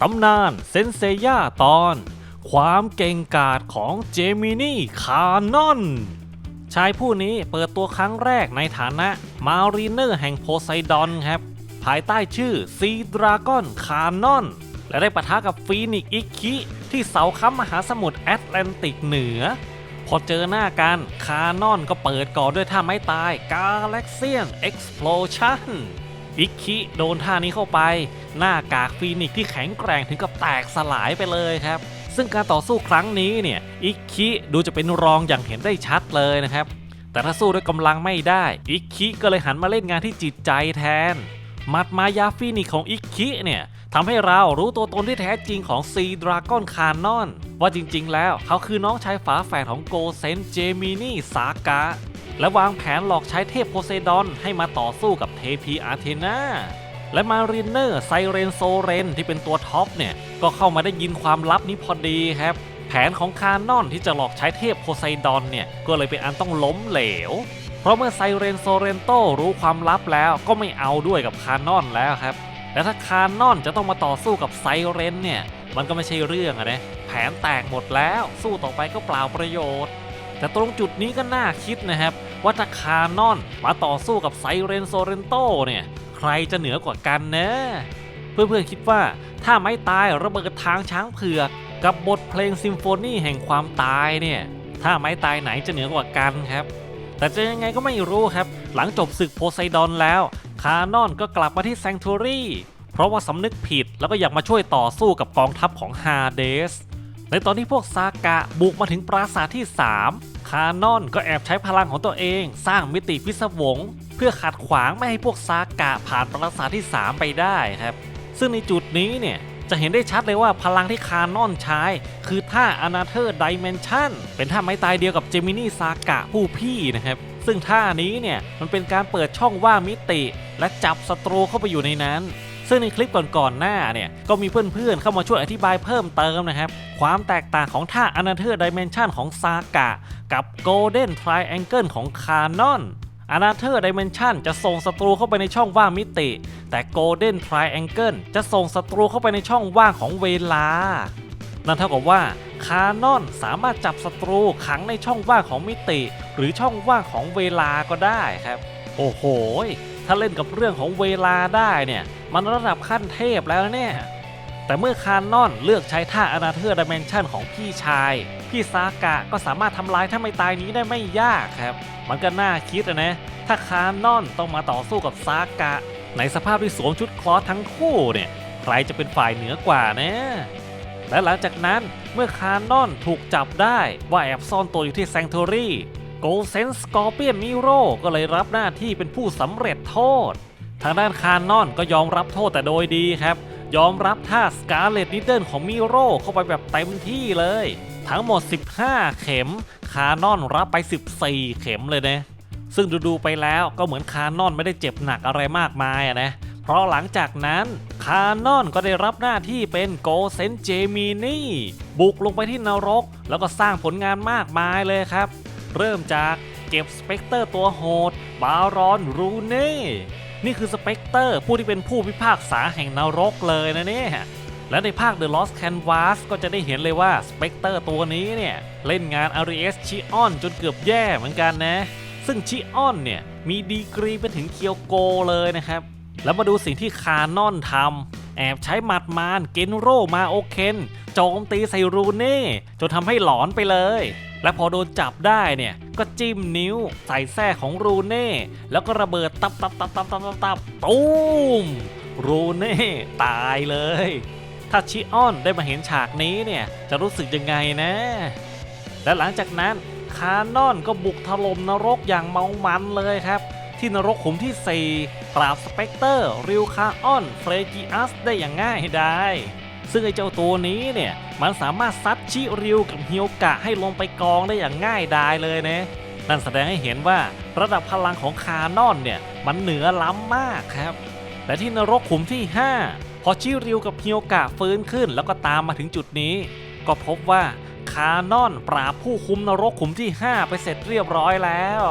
ตำนานเซนเซย่าตอน ความเก่งกาจของเจมินี่คานอน ชายผู้นี้เปิดตัวครั้งแรกในฐานะมารีเนอร์แห่งโพไซดอนครับ ภายใต้ชื่อซีดราก้อนคานอน และได้ปะทะกับฟีนิกอิคิที่เสาค้ำมหาสมุทรแอตแลนติกเหนือ พอเจอหน้ากันคานอนก็เปิดก่อนด้วยท่าไม้ตายกาแล็กเซียนเอ็กซ์พลชัน อิกคิโดนท่านี้เข้าไป หน้ากากฟีนิกซ์ที่แข็งแกร่งถึงกับแตกสลายไปเลยครับ ซึ่งการต่อสู้ครั้งนี้เนี่ยอิกคิดูจะเป็นรองอย่างเห็นได้ชัดเลยนะครับ แต่ถ้าสู้ด้วยกำลังไม่ได้ อิกคิก็เลยหันมาเล่นงานที่จิตใจแทนมัดมายาฟีนิกของอิกคิเนี่ยทำให้เรารู้ตัวตนที่แท้จริงของซีดราก้อนคานอน ว่าจริงๆ แล้วเขาคือน้องชายฝาแฝดของโกเซนเจมินีสากะ และวางแผนหลอกใช้เทพโพไซดอนให้มาต่อสู้กับเทพีอาร์เทนาและมารินเนอร์ไซเรนโซเรนที่เป็นตัวท็อปเนี่ย ก็เข้ามาได้ยินความลับนี้พอดีครับ แผนของคานอนที่จะหลอกใช้เทพโพไซดอนเนี่ย ก็เลยเป็นอันต้องล้มเหลว เพราะเมื่อไซเรนโซเรนโตรู้ความลับแล้วก็ไม่เอาด้วยกับคานอนแล้วครับและถ้าคานอนจะต้องมาต่อสู้กับไซเรนเนี่ยมันก็ไม่ใช่เรื่องอะนะแผนแตกหมดแล้วสู้ต่อไปก็เปล่าประโยชน์ แต่ตรงจุดนี้ก็น่าคิดนะครับ ว่าถ้าคานอนมาต่อสู้กับไซเรนโซเรนโตเนี่ย ใครจะเหนือกว่ากันนะเพื่อนๆคิดว่าถ้าไม่ตายระเบิดทางช้างเผือก กับบทเพลงซิมโฟนีแห่งความตายเนี่ยถ้าไม้ตายไหนจะเหนือกว่ากันครับ แต่จะยังไงก็ไม่รู้ครับ หลังจบศึกโพไซดอนแล้ว คานอนก็กลับมาที่แซงทูรี่เพราะว่าสำนึกผิดแล้วก็อยากมาช่วยต่อสู้กับกองทัพของฮาเดส ในตอนที่พวกซากะบุกมาถึงปราสาทที่ 3 คานอนก็แอบใช้พลังของตัวเอง สร้างมิติพิศวง เพื่อขัดขวางไม่ให้พวกซากะผ่านปราสาทที่ 3 ไปได้ครับ ซึ่งในจุดนี้เนี่ยจะเห็นได้ชัดเลยว่าพลังที่คานอนใช้ คือท่าอนาเธอร์ดิเมนชันเป็นท่าไม้ตายเดียวกับเจมินี่ซากะผู้พี่นะครับ ซึ่งท่านี้เนี่ยมันเป็นการเปิดช่องว่างมิติ และจับศัตรูเข้าไปอยู่ในนั้น ซึ่งในคลิปก่อนๆหน้าเนี่ยก็มีเพื่อนๆเข้ามาช่วยอธิบายเพิ่มเติมนะครับ ความแตกต่างของท่าอนาเธอร์ดิเมนชันของซากะ กับ Golden Triangle ของคานอนอนาเธอร์ดิเมนชันจะส่งศัตรูเข้าไปในช่องว่างมิติ แต่ Golden Triangle จะส่งศัตรูเข้าไปในช่องว่างของเวลา นั่นเท่ากับว่าคานอนสามารถจับศัตรูขังในช่องว่างของมิติ หรือช่องว่างของเวลาก็ได้ครับ โอ้โหถ้าเล่นกับเรื่องของเวลาได้เนี่ย มันระดับขั้นเทพแล้วเนี่ย แต่เมื่อคานอนเลือกใช้ท่าอนาเธอร์ดิเมนชันของพี่ชาย พี่ซากะก็สามารถทำลายถ้าไม่ตายนี้ได้ไม่ยากครับ มันก็น่าคิดอะนะ ถ้าคานอนต้องมาต่อสู้กับซากะ ในสภาพที่สวมชุดคลอสทั้งคู่เนี่ย ใครจะเป็นฝ่ายเหนือกว่านะและหลังจากนั้นเมื่อคานอนถูกจับได้ว่าแอบซ่อนตัวอยู่ที่แซง t ทรีโกลเซนสกอร์เปียนมิโรก็เลยรับหน้าที่เป็นผู้สำเร็จโทษางด้านคานอนก็ยอมรับโทษแต่โดยดีครับ ยอมรับท่าสกาเลตนิดเดิลของมิโรเข้าไปแบบเต็มที่เลย ทั้งหมด 15 เข็ม คานอนรับไป 14 เข็มเลยนะซึ่งดูๆไปแล้วก็เหมือนคานอนไม่ได้เจ็บหนักอะไรมากมายอะนะเพราะหลังจากนั้นคานอนก็ได้รับหน้าที่เป็นโกเซนเจมินี่บุกลงไปที่นรก แล้วก็สร้างผลงานมากมายเลยครับ เริ่มจากเก็บสเปกเตอร์ตัวโหด บารอนรูเน่ นี่คือสเปกเตอร์ผู้ที่เป็นผู้พิพากษาแห่งนรกเลยนะเนี่ยและในภาค The Lost Canvas ก็จะได้เห็นเลยว่าสเปกเตอร์ตัวนี้เนี่ย เล่นงานอาริเอสชิออนจนเกือบแย่เหมือนกันนะ ซึ่งชิออนเนี่ย มีดีกรีไปถึงเคียวโกเลยนะครับ แล้วมาดูสิ่งที่คานอนทำแอบใช้หมัดมารเกนโรมาโอเคน โจมตีใส่รูเน่จนทำให้หลอนไปเลย และพอโดนจับได้เนี่ยก็จิ้มนิ้วใส่แส้ของรูเน่แล้วก็ระเบิดตับตับตับตับตับตับตับตูมรูเน่ตายเลย ถ้าชิออนได้มาเห็นฉากนี้เนี่ยจะรู้สึกยังไงนะ และหลังจากนั้นคานอนก็บุกถล่มนรกอย่างเมามันเลยครับ ที่นรกขุมที่ 4 ปราบสเปกเตอร์ ริวคาออน เฟรจิอัสได้อย่างง่ายได้ ซึ่งไอ้เจ้าตัวนี้เนี่ยมันสามารถซัดชิริวกับฮิโอกะให้ลงไปกองได้อย่างง่ายดายเลยนะนั่นแสดงให้เห็นว่าระดับพลังของคานอนเนี่ยมันเหนือล้ำมากครับ และที่นรกขุมที่ 5 พอชิริวกับฮิโอกะฟื้นขึ้น แล้วก็ตามมาถึงจุดนี้ ก็พบว่าคานอนปราบผู้คุมนรกขุมที่ 5 ไปเสร็จเรียบร้อยแล้ว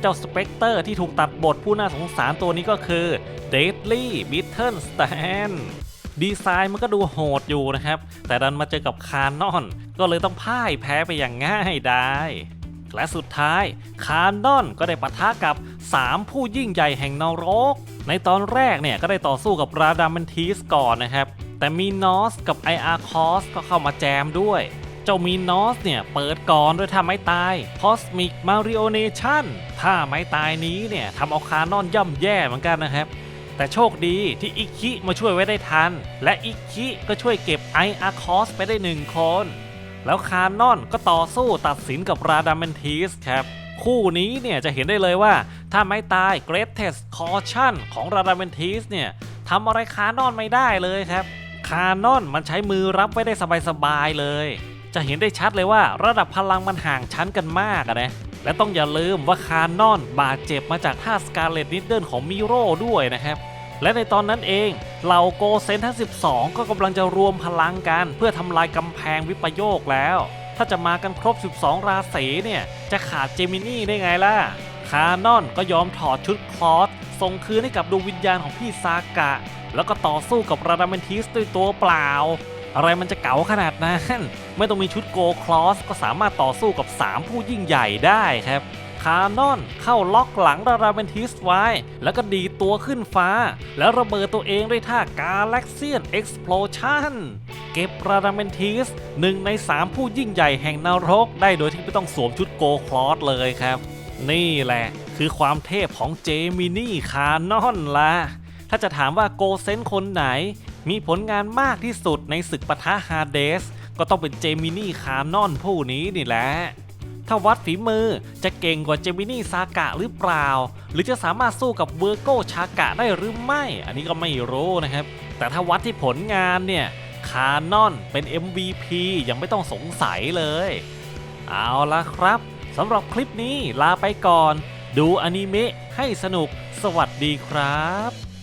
เจ้าสเปกเตอร์ที่ถูกตัดบทผู้น่าสงสารตัวนี้ก็คือเดดลี่บิทเทิลสแตน ดีไซน์มันก็ดูโหดอยู่นะครับ แต่ดันมาเจอกับคานอน ก็เลยต้องพ่ายแพ้ไปอย่างง่ายได้และสุดท้าย คานอนก็ได้ปะทะกับ 3 ผู้ยิ่งใหญ่แห่งนรก ในตอนแรกเนี่ยก็ได้ต่อสู้กับราดามันทีสก่อนนะครับ แต่มีนอสกับไออาร์คอสก็เข้ามาแจมด้วย เจ้ามีนอสเนี่ยเปิดก่อนด้วยท่าไม้ตาย Cosmic Marionation ท่าไม้ตายนี้เนี่ยทำเอาคานอนย่ำแย่เหมือนกันนะครับ แต่โชคดีที่อิคิมาช่วยไว้ได้ทัน และอิคิก็ช่วยเก็บไออาร์คอสไปได้หนึ่งคน แล้วคานอนก็ต่อสู้ตัดสินกับราดามันทีสครับคู่นี้เนี่ยจะเห็นได้เลยว่า ถ้าไม่ตาย Greatest Caution ของราดามนทีสเนี่ยทำอะไรคานอนไม่ได้เลยครับ คานอนมันใช้มือรับไว้ได้สบายๆเลย จะเห็นได้ชัดเลยว่าระดับพลังมันห่างชั้นกันมากนะ และต้องอย่าลืมว่าคานอนบาดเจ็บมาจากท่าสการเลตนิดเดิลของมิโร่ด้วยนะครับ และในตอนนั้นเองเหล่าโกเซนทั้ง 12 ก็กำลังจะรวมพลังกัน เพื่อทำลายกำแพงวิปโยคแล้ว ถ้าจะมากันครบ 12 ราศีเนี่ย จะขาดเจมินี่ได้ไงล่ะ คานอนก็ยอมถอดชุดคลอสส่งคืนให้กับดวงวิญญาณของพี่ซากะ แล้วก็ต่อสู้กับราดาเมนทิสด้วยตัวเปล่า อะไรมันจะเก๋าขนาดนั้น ไม่ต้องมีชุดโกคลอสก็สามารถต่อสู้กับ 3 ผู้ยิ่งใหญ่ได้ครับคานอนเข้าล็อกหลังราดาเมนทิสไว้ แล้วก็ดีตัวขึ้นฟ้า แล้วระเบิดตัวเองด้วยท่ากาแล็กเซียนเอ็กซ์พลชันเก็บราดาเมนทิสหนึ่งใน 3 ผู้ยิ่งใหญ่แห่งนรก ได้โดยที่ไม่ต้องสวมชุดโกคลอสเลยครับ นี่แหละ คือความเทพของเจมินี่คานอนละถ้าจะถามว่าโกเซนคนไหน มีผลงานมากที่สุดในศึกปะทะฮาเดส ก็ต้องเป็นเจมินี่คานอนผู้นี้นี่แหละ ถ้าวัดฝีมือจะเก่งกว่าเจมินี่ซากะหรือเปล่า หรือจะสามารถสู้กับเวอร์โกชากะได้หรือไม่ อันนี้ก็ไม่รู้นะครับ แต่ถ้าวัดที่ผลงานเนี่ยคานอนเป็น MVP ยังไม่ต้องสงสัยเลย เอาละครับสำหรับคลิปนี้ลาไปก่อน ดูอนิเมะให้สนุก สวัสดีครับ